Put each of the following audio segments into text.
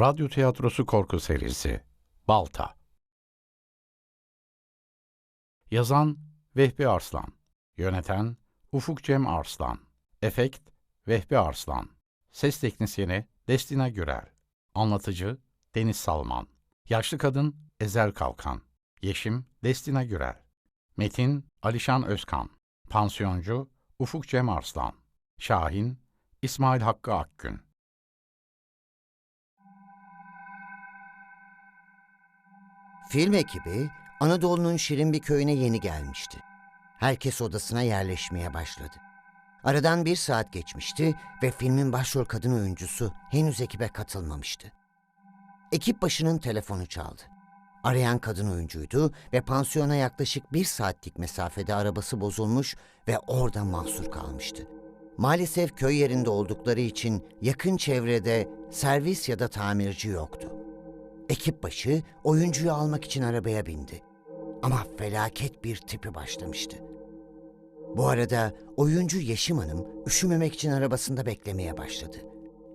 Radyo tiyatrosu korku serisi Balta. Yazan Vehbi Arslan Yöneten Ufuk Cem Arslan Efekt Vehbi Arslan Ses teknisyeni Destina Gürel Anlatıcı Deniz Salman Yaşlı kadın Ezel Kalkan Yeşim Destina Gürel Metin Alişan Özkan Pansiyoncu Ufuk Cem Arslan Şahin İsmail Hakkı Akgün Film ekibi Anadolu'nun şirin bir köyüne yeni gelmişti. Herkes odasına yerleşmeye başladı. Aradan bir saat geçmişti ve filmin başrol kadın oyuncusu henüz ekibe katılmamıştı. Ekip başının telefonu çaldı. Arayan kadın oyuncuydu ve pansiyona yaklaşık bir saatlik mesafede arabası bozulmuş ve orada mahsur kalmıştı. Maalesef köy yerinde oldukları için yakın çevrede servis ya da tamirci yoktu. Ekip başı oyuncuyu almak için arabaya bindi. Ama felaket bir tipi başlamıştı. Bu arada oyuncu Yeşim Hanım üşümemek için arabasında beklemeye başladı.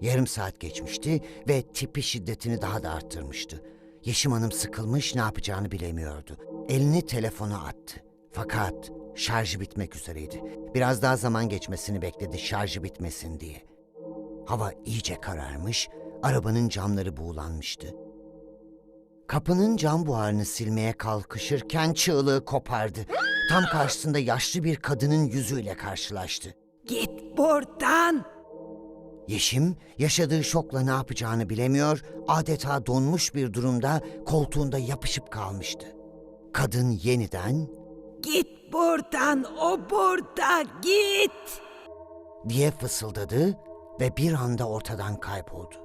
Yarım saat geçmişti ve tipi şiddetini daha da arttırmıştı. Yeşim Hanım sıkılmış ne yapacağını bilemiyordu. Elini telefona attı. Fakat şarjı bitmek üzereydi. Biraz daha zaman geçmesini bekledi şarjı bitmesin diye. Hava iyice kararmış, arabanın camları buğulanmıştı. Kapının cam buharını silmeye kalkışırken çığlığı kopardı. Tam karşısında yaşlı bir kadının yüzüyle karşılaştı. Git buradan. Yeşim yaşadığı şokla ne yapacağını bilemiyor, adeta donmuş bir durumda koltuğunda yapışıp kalmıştı. Kadın yeniden Git buradan. O burada. Git. diye fısıldadı ve bir anda ortadan kayboldu.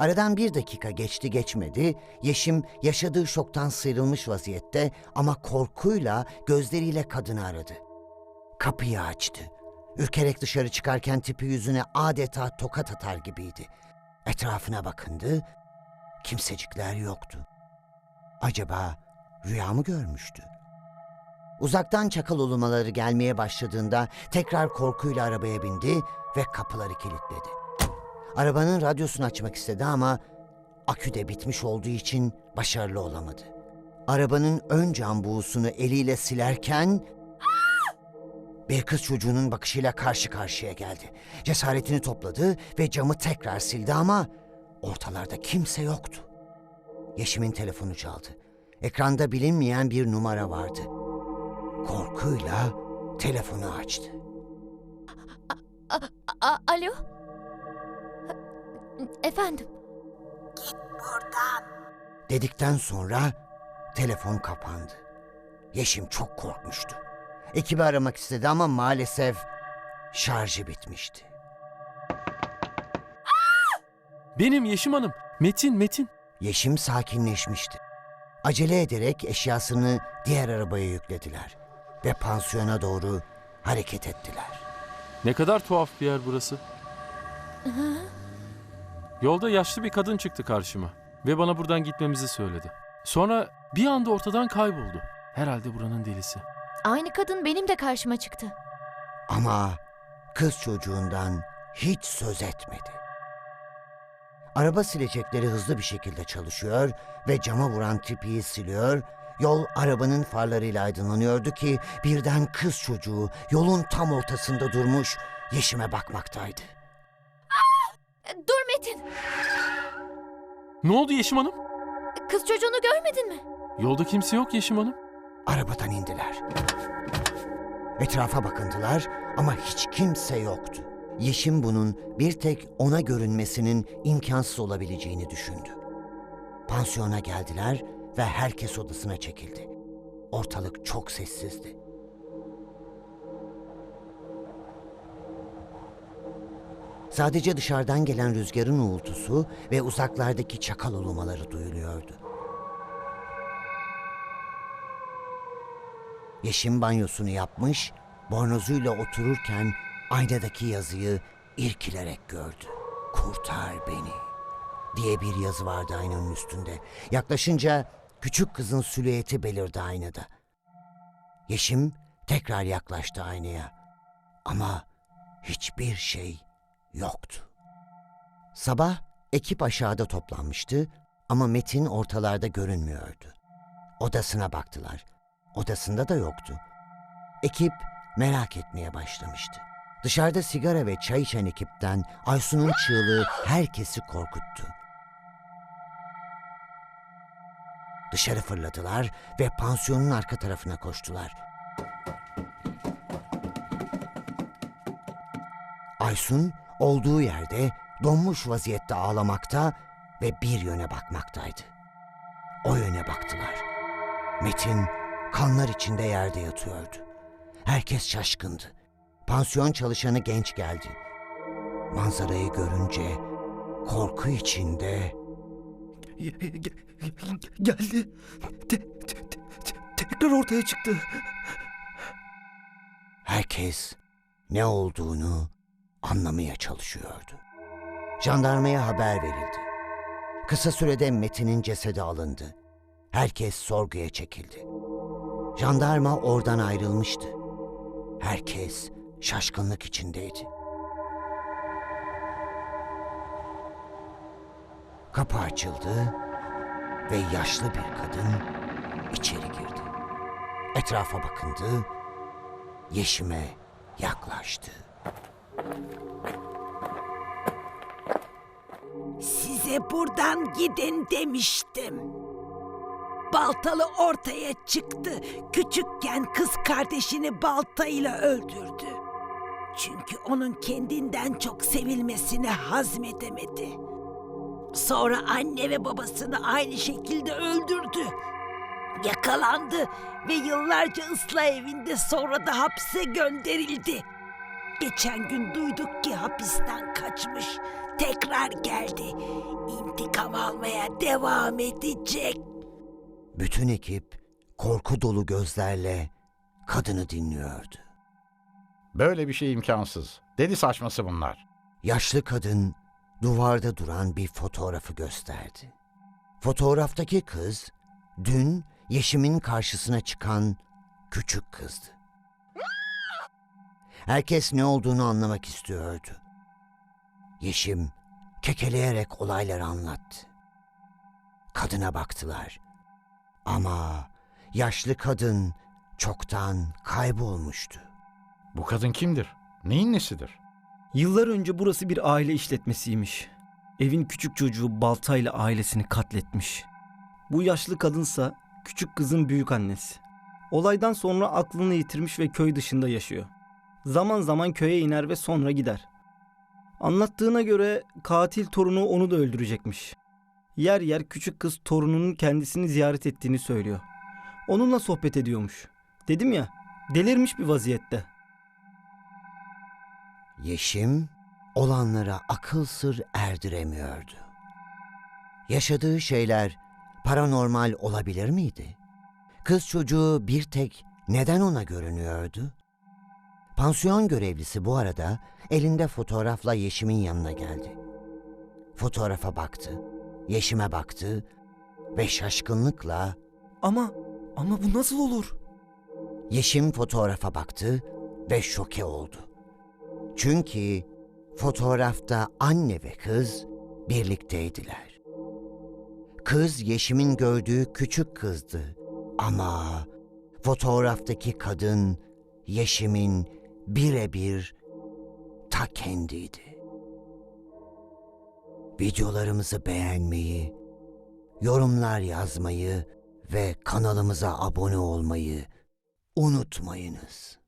Aradan bir dakika geçti geçmedi, Yeşim yaşadığı şoktan sıyrılmış vaziyette ama korkuyla gözleriyle kadını aradı. Kapıyı açtı. Ürkerek dışarı çıkarken tipi yüzüne adeta tokat atar gibiydi. Etrafına bakındı, kimsecikler yoktu. Acaba rüya mı görmüştü? Uzaktan çakal ulumaları gelmeye başladığında tekrar korkuyla arabaya bindi ve kapıları kilitledi. Arabanın radyosunu açmak istedi ama akü de bitmiş olduğu için başarılı olamadı. Arabanın ön cam buğusunu eliyle silerken bir kız çocuğunun bakışıyla karşı karşıya geldi. Cesaretini topladı ve camı tekrar sildi ama ortalarda kimse yoktu. Yeşim'in telefonu çaldı. Ekranda bilinmeyen bir numara vardı. Korkuyla telefonu açtı. A- alo? Efendim? Dedikten sonra telefon kapandı. Yeşim çok korkmuştu. Ekibi aramak istedi ama maalesef şarjı bitmişti. Benim Yeşim Hanım. Metin, Metin. Yeşim sakinleşmişti. Acele ederek eşyasını diğer arabaya yüklediler ve pansiyona doğru hareket ettiler. Ne kadar tuhaf bir yer burası. Yolda yaşlı bir kadın çıktı karşıma ve bana buradan gitmemizi söyledi. Sonra bir anda ortadan kayboldu. Herhalde buranın delisi. Aynı kadın benim de karşıma çıktı. Ama kız çocuğundan hiç söz etmedi. Araba silecekleri hızlı bir şekilde çalışıyor ve cama vuran tipiyi siliyor. Yol arabanın farlarıyla aydınlanıyordu ki birden kız çocuğu yolun tam ortasında durmuş Yeşim'e bakmaktaydı. Metin! Ne oldu Yeşim Hanım? Kız çocuğunu görmedin mi? Yolda kimse yok Yeşim Hanım. Arabadan indiler. Etrafa bakındılar ama hiç kimse yoktu. Yeşim bunun bir tek ona görünmesinin imkansız olabileceğini düşündü. Pansiyona geldiler ve herkes odasına çekildi. Ortalık çok sessizdi. Sadece dışarıdan gelen rüzgarın uğultusu ve uzaklardaki çakal ulumaları duyuluyordu. Yeşim banyosunu yapmış, bornozuyla otururken aynadaki yazıyı irkilerek gördü. Kurtar beni diye bir yazı vardı aynanın üstünde. Yaklaşınca küçük kızın silüeti belirdi aynada. Yeşim tekrar yaklaştı aynaya. Ama hiçbir şey yoktu. Sabah Ekip aşağıda toplanmıştı ama Metin ortalarda görünmüyordu. Odasına baktılar. Odasında da yoktu. Ekip merak etmeye başlamıştı. Dışarıda sigara ve çay içen ekipten Aysun'un çığlığı herkesi korkuttu. Dışarı fırladılar ve pansiyonun arka tarafına koştular. Aysun olduğu yerde donmuş vaziyette ağlamakta ve bir yöne bakmaktaydı. O yöne baktılar. Metin kanlar içinde yerde yatıyordu. Herkes şaşkındı. Pansiyon çalışanı genç geldi. Manzarayı görünce korku içinde Ge- ge- ge- geldi. Te- te- te- te- tekrar ortaya çıktı. herkes ne olduğunu anlamaya çalışıyordu. Jandarmaya haber verildi. Kısa sürede Metin'in cesedi alındı. Herkes sorguya çekildi. Jandarma oradan ayrılmıştı. Herkes şaşkınlık içindeydi. Kapı açıldı ve yaşlı bir kadın içeri girdi. Etrafa bakındı, Yeşim'e yaklaştı. Size buradan gidin demiştim. Baltalı ortaya çıktı. Küçükken kız kardeşini baltayla öldürdü. Çünkü onun kendinden çok sevilmesini hazmedemedi. Sonra anne ve babasını aynı şekilde öldürdü. Yakalandı ve yıllarca ıslah evinde sonra da hapse gönderildi. Geçen gün duyduk ki hapisten kaçmış. Tekrar geldi. İntikam almaya devam edecek. Bütün ekip korku dolu gözlerle kadını dinliyordu. Böyle bir şey imkansız. Deli saçması bunlar. Yaşlı kadın duvarda duran bir fotoğrafı gösterdi. Fotoğraftaki kız dün Yeşim'in karşısına çıkan küçük kızdı. Herkes ne olduğunu anlamak istiyordu. Yeşim kekeleyerek olayları anlattı. Kadına baktılar. Ama yaşlı kadın çoktan kaybolmuştu. Bu kadın kimdir? Neyin nesidir? Yıllar önce burası bir aile işletmesiymiş. Evin küçük çocuğu baltayla ailesini katletmiş. Bu yaşlı kadınsa küçük kızın büyük annesi. Olaydan sonra aklını yitirmiş ve köy dışında yaşıyor. Zaman zaman köye iner ve sonra gider. Anlattığına göre katil torunu onu da öldürecekmiş. Yer yer küçük kız torununun kendisini ziyaret ettiğini söylüyor. Onunla sohbet ediyormuş. Dedim ya, delirmiş bir vaziyette. Yeşim olanlara akıl sır erdiremiyordu. Yaşadığı şeyler paranormal olabilir miydi? Kız çocuğu bir tek neden ona görünüyordu? Pansiyon görevlisi bu arada elinde fotoğrafla Yeşim'in yanına geldi. Fotoğrafa baktı, Yeşim'e baktı ve şaşkınlıkla Ama, ama bu nasıl olur? Yeşim fotoğrafa baktı ve şoke oldu. Çünkü fotoğrafta anne ve kız birlikteydiler. Kız Yeşim'in gördüğü küçük kızdı ama fotoğraftaki kadın Yeşim'in birebir ta kendiydi. Videolarımızı beğenmeyi, yorumlar yazmayı ve kanalımıza abone olmayı unutmayınız.